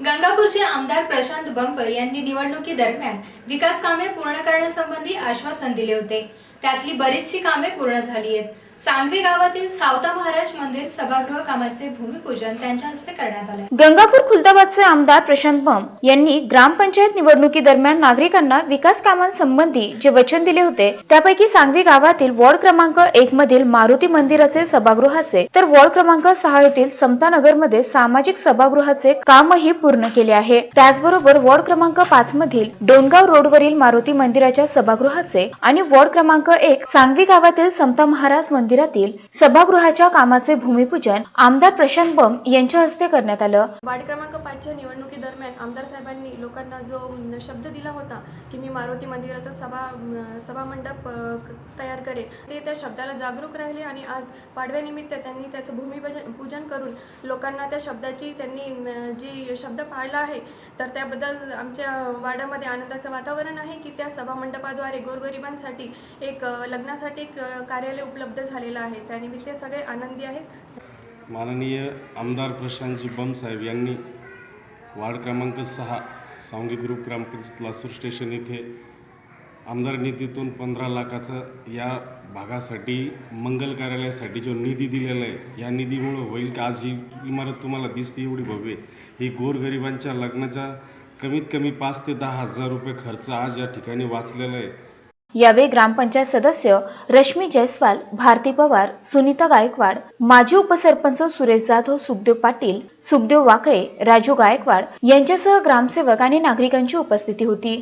गंगापूरचे आमदार प्रशांत बंब यांनी निवडणुकीदरम्यान विकास कामे पूर्ण करण्यासंबंधी आश्वासन दिले होते. त्यातली बरीचशी कामे पूर्ण झाली आहेत. सांगवी गावातील सावता महाराज मंदिर सभागृह कामाचे भूमिपूजन त्यांच्या हस्ते करण्यात आले. गंगापूर खुलताबादचे आमदार प्रशांत बंब यांनी ग्रामपंचायत निवडणुकीदरम्यान नागरिकांना विकास कामांसंबंधी जे वचन दिले होते त्यापैकी सांगवी गावातील वॉर्ड क्रमांक एक मधील मारुती मंदिराचे सभागृहाचे तर वॉर्ड क्रमांक सहा येथील समतानगरमध्ये सामाजिक सभागृहाचे कामही पूर्ण केले आहे. त्याचबरोबर वॉर्ड क्रमांक पाच मधील डोनगाव रोडवरील मारुती मंदिराच्या सभागृहाचे आणि वॉर्ड क्रमांक एक सांगवी गावातील समता महाराज मंदिरातील सभागृहाच्या कामाचे भूमिपूजन आमदार प्रशांत बम यांच्या हस्ते करण्यात आलं. वार्ड क्रमांक पाचच्या निवडणुकीदरम्यान आमदार साहेबांनी लोकांना जो शब्द दिला होता की मी मारुती मंदिराचा सभा सभा सभामंडप तयार करेल ते त्या शब्दाला जागरूक राहिले आणि आज पाडव्यानिमित्त त्यांनी त्याचं भूमिपूजन पूजन करून लोकांना त्या शब्दाची त्यांनी जी शब्द पाळला आहे तर त्याबद्दल आमच्या वाड्यामध्ये आनंदाचं वातावरण आहे की त्या सभामंडपाद्वारे गोरगरिबांसाठी एक लग्नासाठी एक कार्यालय उपलब्ध झालेला आहे. त्यानिमित्त सगळे आनंदी आहेत. माननीय आमदार प्रशांत प्रशांतजी बमसाहेब यांनी वार्ड क्रमांक सहा सांगी ग्रुप ग्रामपंचायत लासूर स्टेशन येथे आमदार निधीतून पंधरा लाखाचा या भागासाठी मंगल कार्यालयासाठी जो निधी दिलेला आहे या निधीमुळं होईल की? आज ही इमारत तुम्हाला दिसते एवढी भव्य. ही गोरगरिबांच्या लग्नाच्या कमीत कमी पाच ते दहा हजार रुपये खर्च आज या ठिकाणी वाचलेला आहे. यावेळी ग्रामपंचायत सदस्य रश्मी जयस्वाल भारती पवार सुनीता गायकवाड माजी उपसरपंच सुरेश जाधव सुखदेव पाटील सुखदेव वाकळे राजू गायकवाड यांच्यासह ग्रामसेवक आणि नागरिकांची उपस्थिती होती.